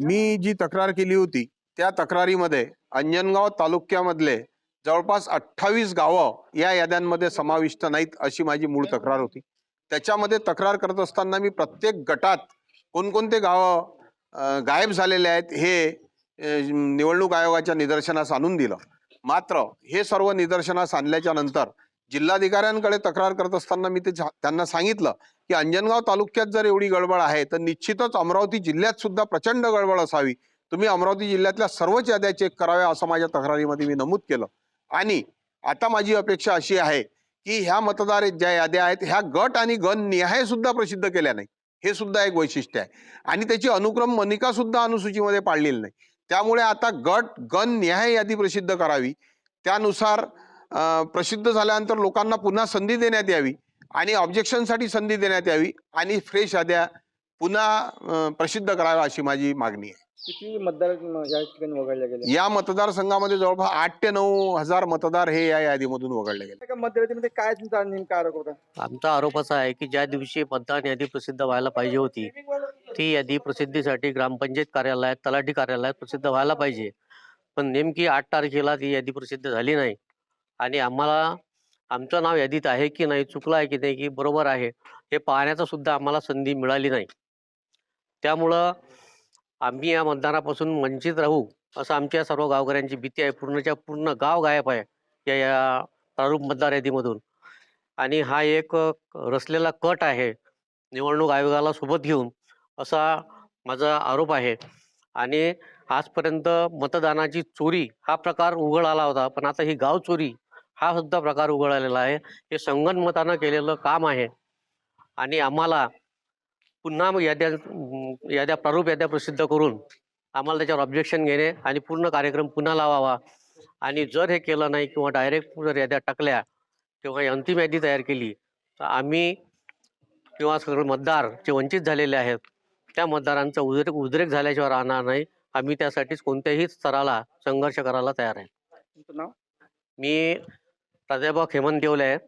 मी जी तक्रार केली होती त्या तक्रारीमध्ये अंजनगाव तालुक्यामधले जवळपास अठ्ठावीस गावं या याद्यांमध्ये समाविष्ट नाहीत अशी माझी मूळ तक्रार होती. त्याच्यामध्ये तक्रार करत असताना मी प्रत्येक गटात कोणकोणते गावं गायब झालेले आहेत हे निवडणूक आयोगाच्या निदर्शनास आणून दिलं. मात्र हे सर्व निदर्शनास आणल्याच्या नंतर जिल्हाधिकाऱ्यांकडे तक्रार करत असताना मी ते झा- त्यांना सांगितलं की अंजनगाव तालुक्यात जर एवढी गडबड आहे तर निश्चितच अमरावती जिल्ह्यात सुद्धा प्रचंड गडबड असावी. तुम्ही अमरावती जिल्ह्यातल्या सर्वच याद्या चेक कराव्या असं माझ्या तक्रारीमध्ये मी नमूद केलं. आणि आता माझी अपेक्षा अशी आहे की ह्या मतदार ज्या याद्या आहेत ह्या गट आणि गण निहाय सुद्धा प्रसिद्ध केल्या नाही हे सुद्धा एक वैशिष्ट्य आहे. आणि त्याची अनुक्रम मनिका सुद्धा अनुसूचीमध्ये पाळलेली नाही. त्यामुळे आता गट गण निहाय यादी प्रसिद्ध करावी. त्यानुसार प्रसिद्ध झाल्यानंतर लोकांना पुन्हा संधी देण्यात यावी. आणि ऑब्जेक्शनसाठी संधी देण्यात यावी आणि फ्रेश याद्या पुन्हा प्रसिद्ध कराव्या अशी माझी मागणी आहे. किती मतदार या ठिकाणी वगळले गेले? या मतदारसंघामध्ये जवळपास आठ ते नऊ हजार मतदार हे या यादीमधून वगळले गेले. मतदारामध्ये काय तुमचा नेमका आरोप होता? आमचा आरोप असा आहे की ज्या दिवशी मतदान यादी प्रसिद्ध व्हायला पाहिजे होती ती यादी प्रसिद्धीसाठी ग्रामपंचायत कार्यालयात तलाठी कार्यालयात प्रसिद्ध व्हायला पाहिजे. पण नेमकी आठ तारखेला ती यादी प्रसिद्ध झाली नाही. आणि आम्हाला आमचं नाव यादीत आहे की नाही चुकलं आहे की नाही की बरोबर आहे हे पाहण्याचा सुद्धा आम्हाला संधी मिळाली नाही. त्यामुळं आम्ही या मतदानापासून वंचित राहू असं आमच्या सर्व गावकऱ्यांची भीती आहे. पूर्णच्या पूर्ण गाव गायब आहे या या प्रारूप मतदार यादीमधून. आणि हा एक रचलेला कट आहे निवडणूक आयोगाला सोबत घेऊन असा माझा आरोप आहे. आणि आजपर्यंत मतदानाची चोरी हा प्रकार उघड आला होता पण आता ही गाव चोरी हा सुद्धा प्रकार उघड आलेला आहे. हे संगनमतानं केलेलं काम आहे. आणि आम्हाला पुन्हा याद्या याद्या प्रारूप याद्या प्रसिद्ध करून आम्हाला त्याच्यावर ऑब्जेक्शन घेणे आणि पूर्ण कार्यक्रम पुन्हा लावावा. आणि जर हे केलं नाही किंवा डायरेक्ट जर याद्या टाकल्या किंवा ही अंतिम यादी तयार केली तर आम्ही किंवा सगळे मतदार जे वंचित झालेले आहेत त्या मतदारांचा उद्रेक उद्रेक झाल्याशिवाय राहणार नाही. आम्ही त्यासाठीच कोणत्याही स्तराला संघर्ष करायला तयार आहे. मी प्राध्यापक हेमंत देवले आहे